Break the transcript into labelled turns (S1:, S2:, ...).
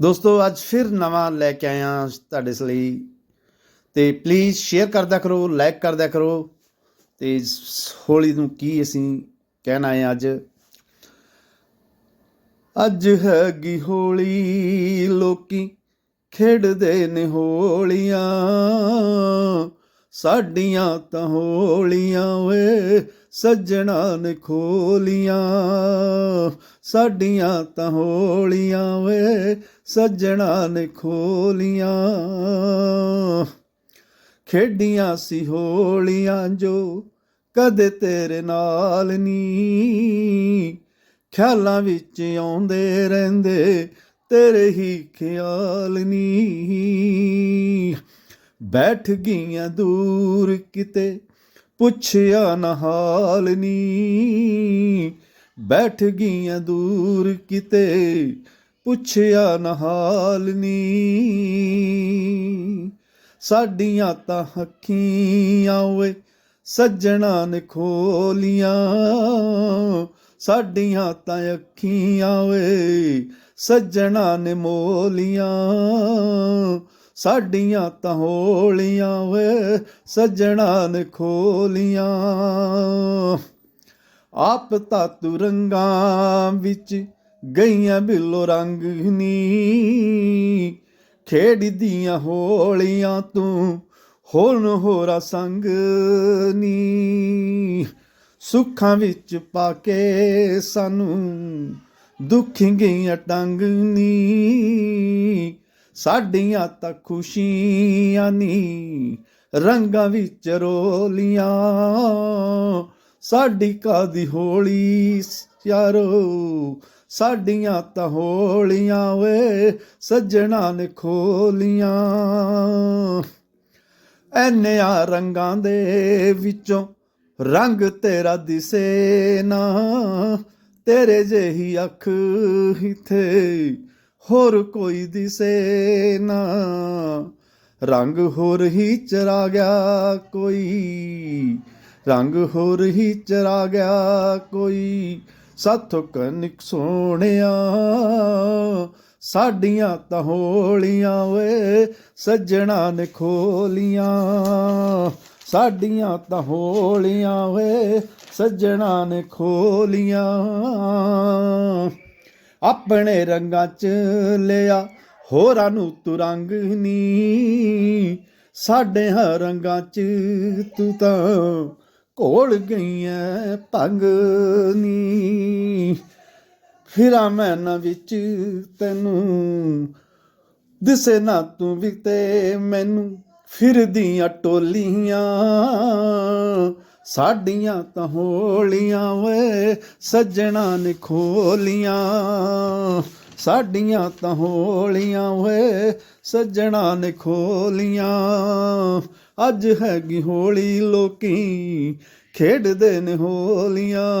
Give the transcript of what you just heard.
S1: ਦੋਸਤੋ, ਅੱਜ ਫਿਰ ਨਵਾਂ ਲੈ ਕੇ ਆਇਆ ਤੁਹਾਡੇ ਲਈ। ਤੇ ਪਲੀਜ਼ ਸ਼ੇਅਰ ਕਰਦਾ ਕਰੋ ਲਾਈਕ ਕਰਦਾ ਕਰੋ। ਤੇ ਹੋਲੀ ਨੂੰ ਕੀ ਅਸੀਂ ਕਹਿਣ ਆਏ ਅੱਜ? ਅੱਜ ਹੈਗੀ ਹੋਲੀ, ਲੋਕੀ ਖੇਡਦੇ ਨੇ ਹੋਲੀਆਂ। ਸਾਡੀਆਂ ਤਾਂ ਹੋਲੀਆਂ ਵੇ ਸੱਜਣਾ ਨੇ ਖੋਲੀਆਂ, ਸਾਡੀਆਂ ਤਾਂ ਹੋਲੀਆਂ ਵੇ, ਸੱਜਣਾ ਨੇ ਖੋਲੀਆਂ। ਖੇਡੀਆਂ ਸੀ ਹੋਲੀਆਂ ਜੋ ਕਦੇ ਤੇਰੇ ਨਾਲ ਨੀ। ਖਿਆਲਾਂ ਵਿੱਚ ਆਉਂਦੇ ਰਹਿੰਦੇ, ਤੇਰੇ ਹੀ ਖਿਆਲ ਨੀ। ਬੈਠ ਗਈਆਂ ਦੂਰ ਕਿਤੇ ਪੁੱਛਿਆ ਨਾ ਨੀ। ਬੈਠ ਗਈਆਂ ਦੂਰ ਕਿਤੇ, ਪੁੱਛਿਆ ਨਾ ਹਾਲ ਨੀ। ਸਾਡੀਆਂ ਤਾਂ ਅੱਖੀਆਂ ਓਏ, ਸੱਜਣਾ ਨੇ ਖੋਲੀਆਂ। ਸਾਡੀਆਂ ਤਾਂ ਅੱਖੀਆਂ ਓਏ, ਸੱਜਣਾ ਨੇ ਮੋਲੀਆਂ। ਸਾਡੀਆਂ ਤਾਂ ਹੋਲੀਆਂ ਓਏ ਸੱਜਣਾ ਨੇ ਖੋਲੀਆਂ। ਆਪ ਤਾਂ ਤੂੰ ਰੰਗਾਂ ਵਿੱਚ ਗਈਆਂ ਬਿੱਲੋ ਰੰਗ ਨੀ। ਖੇਡਦੀਆਂ ਹੋਲੀਆਂ ਤੂੰ ਹੋਣ ਹੋਰਾ ਸੰਗ ਨੀ। ਸੁੱਖਾਂ ਵਿੱਚ ਪਾ ਕੇ ਸਾਨੂੰ ਦੁੱਖੀ ਗਈਆਂ ਟੰਗ ਨੀ। ਸਾਡੀਆਂ ਤਾਂ ਖੁਸ਼ੀਆਂ ਨੀ, ਰੰਗਾਂ ਵਿੱਚ ਰੋਲੀਆਂ। ਸਾਡੀ ਕਾਦੀ ਹੋਲੀ ਯਾਰੋ ਸਾਡੀਆਂ ਤਾਂ ਹੋਲੀਆਂ ਵੇ ਸੱਜਣਾ ਨੇ ਖੋਲੀਆਂ। ਐਨਿਆਂ ਰੰਗਾਂ ਦੇ ਵਿੱਚੋਂ ਰੰਗ ਤੇਰਾ ਦਿਸੇ ਨਾ, ਤੇਰੇ ਜਿਹੀ ਅੱਖ ਇਥੇ ਹੋਰ ਕੋਈ ਦਿਸੇ ਨਾ। ਰੰਗ ਹੋਰ ਹੀ ਚਰਾ ਗਿਆ ਕੋਈ। ਰੰਗ ਹੋਰ ਹੀ ਚਰਾ ਗਿਆ ਕੋਈ। ਸਾਥੋਂ ਕਨਿਕ ਸੋਹਣਿਆ। ਸਾਡੀਆਂ ਤਾਂ ਹੋਲੀਆਂ ਓਏ, ਸੱਜਣਾ ਨੇ ਖੋਲੀਆਂ। ਸਾਡੀਆਂ ਤਾਂ ਹੋਲੀਆਂ ਓਏ, ਸੱਜਣਾ ਨੇ ਖੋਲੀਆਂ। ਆਪਣੇ ਰੰਗਾਂ ਚ ਲਿਆ, ਹੋਰਾਂ ਨੂੰ ਤੂੰ ਰੰਗ ਨੀ। ਸਾਡੇ ਹਾਂ ਰੰਗਾਂ ਚ ਤੂੰ ਤਾਂ ਘੋਲ ਗਈਆਂ ਭੰਗ ਨੀ। ਫਿਰਾਂ ਮੈਂ ਨਾ ਵਿੱਚ ਤੈਨੂੰ, ਦਿਸੇ ਨਾ ਤੂੰ ਵੀ ਤੇ ਮੈਨੂੰ, ਫਿਰਦੀਆਂ ਟੋਲੀਆਂ। ਸਾਡੀਆਂ ਤਾਂ ਹੋਲੀਆਂ ਵੇ, ਸੱਜਣਾ ਨੇ ਖੋਲੀਆਂ। ਸਾਡੀਆਂ ਤਾਂ ਹੋਲੀਆਂ ਵੇ, ਸੱਜਣਾ ਨੇ ਖੋਲੀਆਂ। ਅੱਜ ਹੈਗੀ ਹੋਲੀ ਲੋਕੀ, ਖੇਡਦੇ ਨੇ ਹੋਲੀਆਂ।